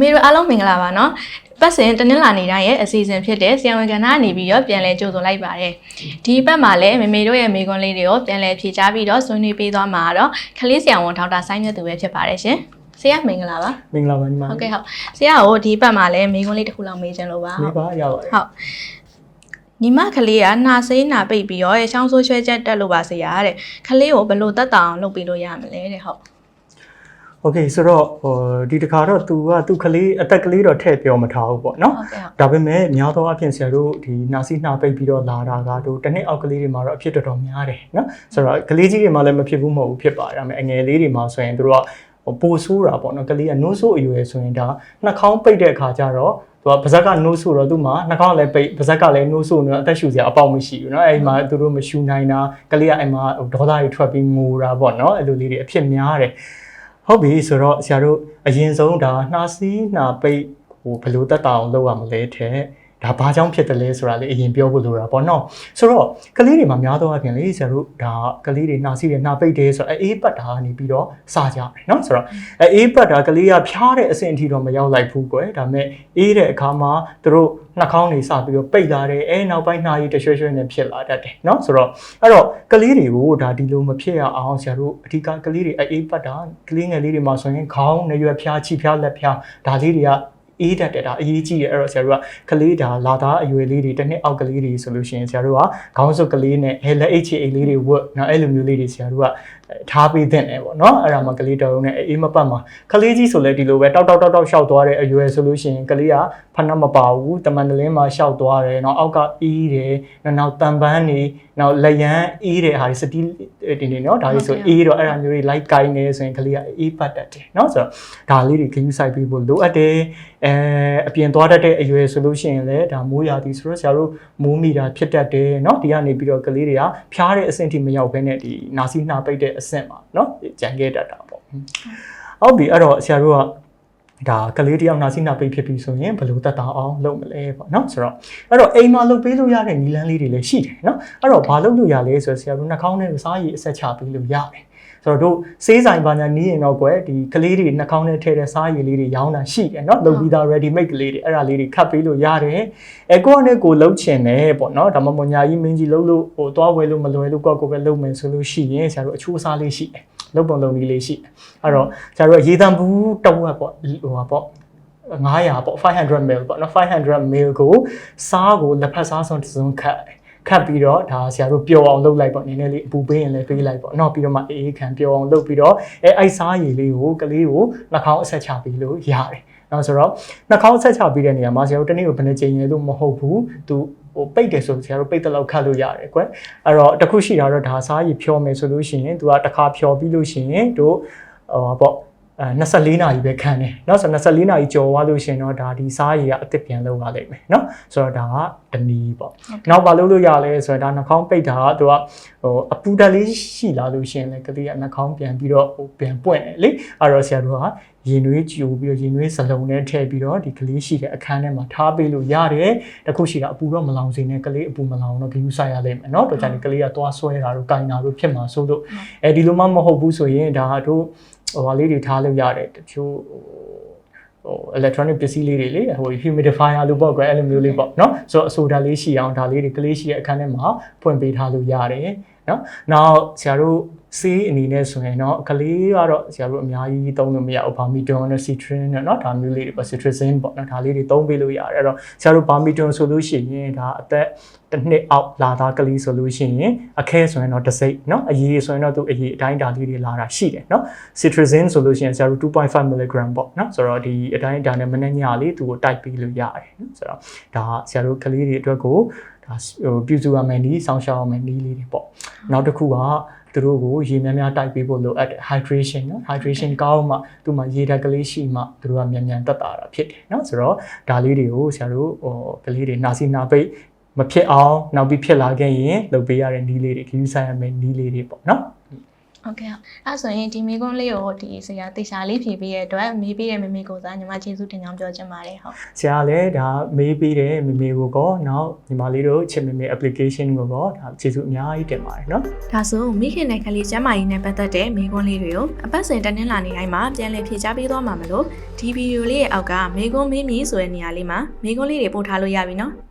မေတို့အားလုံးမင်္ဂလာပါနော်ပတ်စဉ်တနင်္လာနေ့တိုင်းရဲ့အစီအစဉ်ဖြစ်တဲ့ဆီယံဝန်ကဏ္ဍနေပြီးတော့ပြန်လည်ကြိုဆိုလိုက်ပါတယ်ဒီပတ်မှာလည်းမေမေတို့ရဲ့မိကွန်းလေးတွေကိုပြန်လည်ဖြေချပြီးတော့ဆွေးနွေးပေးသွားမှာတော့ခလေးဆီယံဝန်ထောက်တာဆိုင်းမြတ်သူပဲဖြစ်ပါတယ်ရှင်ဆရာမင်္ဂလာပါမင်္ဂလာပါညီမဟုတ်ကဲ့ဟုတ်ဆရာကိုဒီပတ်မှာလည်းမိကွန်းလေးတစ်ခုလောက်မေးချင်လို့ပါနေဟုတ်ပါရပါတယ်ဟုတ်ညီမကလေးကနှာဆေးနှာပိတ်ပြီးတော့ရဲ့ချောင်းဆိုးချွဲချက်တက်လို့ပါဆရာတဲ့ကလေးကိုဘယ်လိုတက်တာအောင်လုပ်ပေးလို့ရမလဲတဲ့ဟုတ် โอเคဆိုတော့ဟိုဒီတစ်ခါတော့ तू ကသူ့ကလေးအသက်ကလေးတော့ထည့်ပြောမထားဘူးပေါ့နော် ဟုတ်ကဲ့ဟုတ် ဒါပေမဲ့များသောအားဖြင့်ဆရာတို့ဒီနာစီနှာပိတ်ပြီးတော့လာတာကတို့တစ်နှစ်အောက်ကလေးတွေမှာတော့အဖြစ်တော်တော်များတယ်နော်ဆိုတော့ကလေးကြီးတွေမှာလည်းမဖြစ်ဘူးမဟုတ်ဘူးဖြစ်ပါတယ်ဒါပေမဲ့အငယ်လေးတွေမှာဆိုရင်တို့ကဟိုပိုဆိုးတာပေါ့နော်ကလေးကနိုးဆိုးအရွယ်ဆိုရင်ဒါနှာခေါင်းပိတ်တဲ့အခါကျတော့သူကပါဇက်ကနိုးဆိုးတော့သူ့မှာနှာခေါင်းလည်းပိတ်ပါဇက်ကလည်းနိုးဆိုးနေတော့အသက်ရှူစရာအပေါက်မရှိဘူးเนาะအဲ့ဒီမှာသူတို့မရှူနိုင်တာကလေးကအဲ့မှာဒေါသတွေထွက်ပြီးငိုတာပေါ့เนาะအဲ့လိုလေးတွေအဖြစ်များတယ် ဟုတ်ပြီဆိုတော့ဆရာတို့အရင်ဆုံးဒါနှာစီးနှာပိတ်ဟိုဘယ်လိုတက်တာအောင်လုပ်ရမလဲတဲ့ ဒါဘာကြောင့်ဖြစ်တယ်လဲဆိုတာလေအရင်ပြောဖို့လိုတာပေါ့နော်ဆိုတော့ကလေးတွေမှာများသောအားဖြင့်လေဆရာတို့ဒါကလေးတွေနှာစီးတယ်နှာပိတ်တယ်ဆိုတော့အေးပတ်တာကနေပြီးတော့စကြတယ်နော်ဆိုတော့အေးပတ်တာကလေးကဖျားတဲ့အဆင့်အထိတော့မရောက်လိုက်ဘူးကွယ်ဒါပေမဲ့အေးတဲ့အခါမှာသူတို့နှာခေါင်းတွေစပြီးတော့ပိတ်လာတယ်အဲနောက်ပိုင်းနှာရည်တရွှဲရွှဲနဲ့ဖြစ်လာတတ်တယ်နော်ဆိုတော့အဲ့တော့ကလေးတွေကိုဒါဒီလိုမဖြစ်ရအောင်ဆရာတို့အဓိကကလေးတွေအေးပတ်တာကလေးငယ်လေးတွေမှာဆိုရင်ခေါင်းနဲ့ရွက်ဖျားချီဖျားလက်ဖျားဒါလေးတွေက အေးတတ်တယ်ဒါအရေးကြီးတယ်အဲ့တော့ဆရာတို့ကကလေးဒါလာသားအရွယ်လေးတွေတစ်နှစ်အောက်ကလေးတွေဆိုလို့ရှိရင်ဆရာတို့ကခေါင်းစုပ်ကလေးနဲ့ဟဲလက် HA လေးတွေဝတ်နော်အဲ့လိုမျိုးလေးတွေဆရာတို့ကထားပေးတဲ့တယ်ပေါ့နော်အဲ့ဒါမှကလေးတော်ရုံနဲ့အေးမပတ်မှာကလေးကြီးဆိုလဲဒီလိုပဲတောက်တောက်တောက်တောက်ရှောက်သွားတဲ့အရွယ်ဆိုလို့ရှိရင်ကလေးကဖနှက်မပါဘူးတမန်တလင်းမှာရှောက်သွားတယ်နော်အောက်ကအေးတယ်နော်နောက်တန်ပန်းနေနောက်လက်ရန်အေးတဲ့ဟာတွေစတီးတင်နေနော်ဒါလေးဆိုအေးတော့အဲ့ဒါမျိုးတွေ light ကိုင်းနေဆိုရင်ကလေးကအေးပတ်တတ်တယ်နော်ဆိုတော့ဒါလေးတွေခယူးဆိုင်ပြီးဖို့လိုအပ်တယ်အဲအပြင်သွားတတ်တဲ့အရွယ်ဆိုလို့ရှိရင်လည်းဒါမိုးရာသီဆိုတော့ဆရာတို့မိုးမိတာဖြစ်တတ်တယ်နော်ဒီကနေပြီးတော့ကလေးတွေကဖျားတဲ့အဆင့်ထိမရောက်ဘဲနဲ့ဒီနာစီနှာပိတ်တဲ့အဆင့်မှာနော်ကြံခဲ့တတ်တာပေါ့ဟုတ်ပြီအဲ့တော့ဆရာတို့ကဒါကလေးတယောက်နာစီနာပိတ်ဖြစ်ပြီဆိုရင်ဘယ်လိုတက်တာအောင်လုပ်မလဲပေါ့နော်ဆိုတော့အဲ့တော့အိမ်မှာလုပ်ပေးလို့ရတဲ့နီလန်းလေးတွေလည်းရှိတယ်နော်အဲ့တော့ဘာလုပ်လို့ရလဲဆိုတော့ဆရာတို့နှာခေါင်းနဲ့စားရည်အဆက်ချပေးလို့ရတယ် ဆိုတော့တို့စေးဆိုင်ပါညာနီးရင်တော့ကွယ်ဒီကလေးတွေနှာခေါင်းနဲ့ထည့်တဲ့စားရည်လေးတွေရောင်းတာရှိတယ်နော်လုပ်ပြီးသား ready made ကလေးတွေအဲ့ဒါလေးတွေခတ်ပေးလို့ရတယ်အဲကိုယ့်အနေကိုလှုပ်ချင်တယ်ပေါ့နော်ဒါမှမဟုတ်ညာကြီးမင်းကြီးလှုပ်လို့ဟိုသွားဝယ်လို့မလွယ်လို့ကိုယ့်ကိုယ်ပဲလှုပ်မယ်ဆိုလို့ရှိရင်ဆရာတို့အချိုးအစားလေးရှိတယ်လှုပ်ပုံလုံးလေးလေးရှိတယ်အဲ့တော့ဆရာတို့ကရေတံဘူးတစ်ဝက်ပေါ့ဟိုပါပေါ့900ပေါ့500 ml ပေါ့နော်500 ml ကိုစားကိုလက်ဖက်စားဆုံးတစ်စုံခတ် ခတ်ပြီးတော့ဒါဆရာတို့ပျော်အောင်လုပ်လိုက်ပေါ့နည်းနည်းလေးအပူပေးရင်လည်းပေးလိုက်ပေါ့နော်ပြီးတော့မှအေးအေးခံပျော်အောင်လုပ်ပြီးတော့အဲအိုက်စားရည်လေးကိုကလေးကိုနှာခေါင်းအဆက်ချပြီးလို့ရတယ်နော်ဆိုတော့နှာခေါင်းဆက်ချပြီးတဲ့နေရာမှာဆရာတို့တနေ့ကိုဘယ်နှကြိမ်လဲလို့မဟုတ်ဘူးသူဟိုပိတ်တယ်ဆိုဆရာတို့ပိတ်တဲ့လောက်ခတ်လို့ရတယ်ကွအဲ့တော့တခုရှိတာတော့ဒါစားရည်ဖြောမယ်ဆိုလို့ရှိရင် तू ကတစ်ခါဖြောပြီးလို့ရှိရင်တို့ဟောပေါ့ 24နာရီပဲခံတယ်เนาะဆိုတော့24နာရီကြော်သွားလို့ရှိရင်တော့ဒါဒီစားရည်ကအစ်စ်ပြန်လောက်ရလိမ့်မယ်เนาะဆိုတော့ဒါကတနည်းပေါ့နောက်ဘာလုပ်လို့ရလဲဆိုတော့ဒါနှာခေါင်းပိတ်တာကသူကဟိုအပူဓာတ်လေးရှိလာလို့ရှိရင်လည်းကလေးကနှာခေါင်းပြန်ပြီးတော့ဟိုပြန်ပွင့်တယ်လေအဲ့တော့ဆရာတို့ကရင်နွေးကြိုပြီးတော့ရင်နွေးစလုံးနဲ့ထည့်ပြီးတော့ဒီကလေးရှိတဲ့အခန်းထဲမှာထားပေးလို့ရတယ်တခုရှိတာအပူတော့မလောင်စေနဲ့ကလေးအပူမလောင်တော့ဂယူဆိုင်ရလိမ့်မယ်เนาะတော့ကြတယ်ကလေးကသွားဆွဲတာတို့ကင်တာတို့ဖြစ်မှာဆိုလို့အဲဒီလိုမှမဟုတ်ဘူးဆိုရင်ဒါတို့ ဟိုဟာလေးတွေထားလို့ရတယ်တချို့ဟို electronic ပစ္စည်းလေးတွေလေဟို humidifier လို့ပေါ့ကွယ်အဲ့လိုမျိုးလေးပေါ့နော်ဆိုတော့အဆိုဒါလေးရှိအောင်ဒါလေးတွေကလေးရှိရဲ့အခန်းထဲမှာဖွင့်ပေးထားလို့ရတယ် เนาะနောက်ဆရာတို့စေးအနေနဲ့ဆိုရင်တော့ကလေးကတော့ဆရာတို့အများကြီးသုံးလို့မရဘူးဗာမီတွန်နဲ့စီထရင်နဲ့เนาะဒါမျိုးလေးတွေပေါ့စီထရဇင်ပေါ့เนาะဒါလေးတွေသုံးပေးလို့ရတယ်အဲ့တော့ဆရာတို့ဗာမီတွန်ဆိုလို့ရှိရင်ဒါအသက်တစ်နှစ်အောက်လာသားကလေးဆိုလို့ရှိရင်အခဲဆိုရင်တော့တစ်စိတ်เนาะအရေးဆိုရင်တော့သူအရေးအတိုင်းဒါလေးတွေလာတာရှိတယ်เนาะစီထရဇင်ဆိုလို့ရှိရင်ဆရာတို့2.5 mg ပေါ့เนาะဆိုတော့ဒီအတိုင်းဒါနဲ့မနေ့ညလေးသူကိုတိုက်ပေးလို့ရတယ်เนาะဆိုတော့ဒါဆရာတို့ကလေးတွေအတွက်ကို ဒါဟိုပြုစုရမယ်နီးစောင်းရှောက်ရမယ်နီးလေးတွေပေါ့နောက်တစ်ခုကသူတို့ကိုရေများများတိုက်ပေးဖို့လိုအပ်တယ် hydration နော် hydration ကောင်းမှသူမှရေဓာတ်ကလေးရှိမှသူတို့ကမြန်မြန်တက်တာတာဖြစ်တယ်နော်ဆိုတော့ဒါလေးတွေကိုဆရာတို့ဟိုကလေးတွေနာစီနာပိတ်မဖြစ်အောင်နောက်ပြီးဖြစ်လာခဲ့ရင်လုပ်ပေးရတဲ့နီးလေးတွေခရီးဆိုင်ရမယ်နီးလေးတွေပေါ့နော် ဟုတ်ကဲ့ဟုတ်အဲဆိုရင်ဒီမိကွန်းလေးကိုဒီဆရာတေချာလေးဖြေပေးရတဲ့အတွက်မေးပေးတဲ့မမေကိုသာညီမကျေးဇူးတင်ကြောင်းပြောချင်ပါတယ်ဟုတ်ဆရာလည်းဒါမေးပြီးတယ်မေမေကိုကောနောက်ညီမလေးတို့ချစ်မေမေ application ကိုကောဒါကျေးဇူးအများကြီးတင်ပါတယ်နော်ဒါဆိုမိခင်နဲ့ကလေးကျမ်းမာရေးနဲ့ပတ်သက်တဲ့မိကွန်းလေးတွေကိုအပတ်စဉ်တနင်္လာနေ့တိုင်းမှာပြန်လည်ဖြေချပေးသွားမှာမလို့ဒီဗီဒီယိုလေးရဲ့အောက်ကမိကွန်းမေးမြည်ဆိုတဲ့နေရာလေးမှာမိကွန်းလေးတွေပို့ထားလို့ရပြီနော်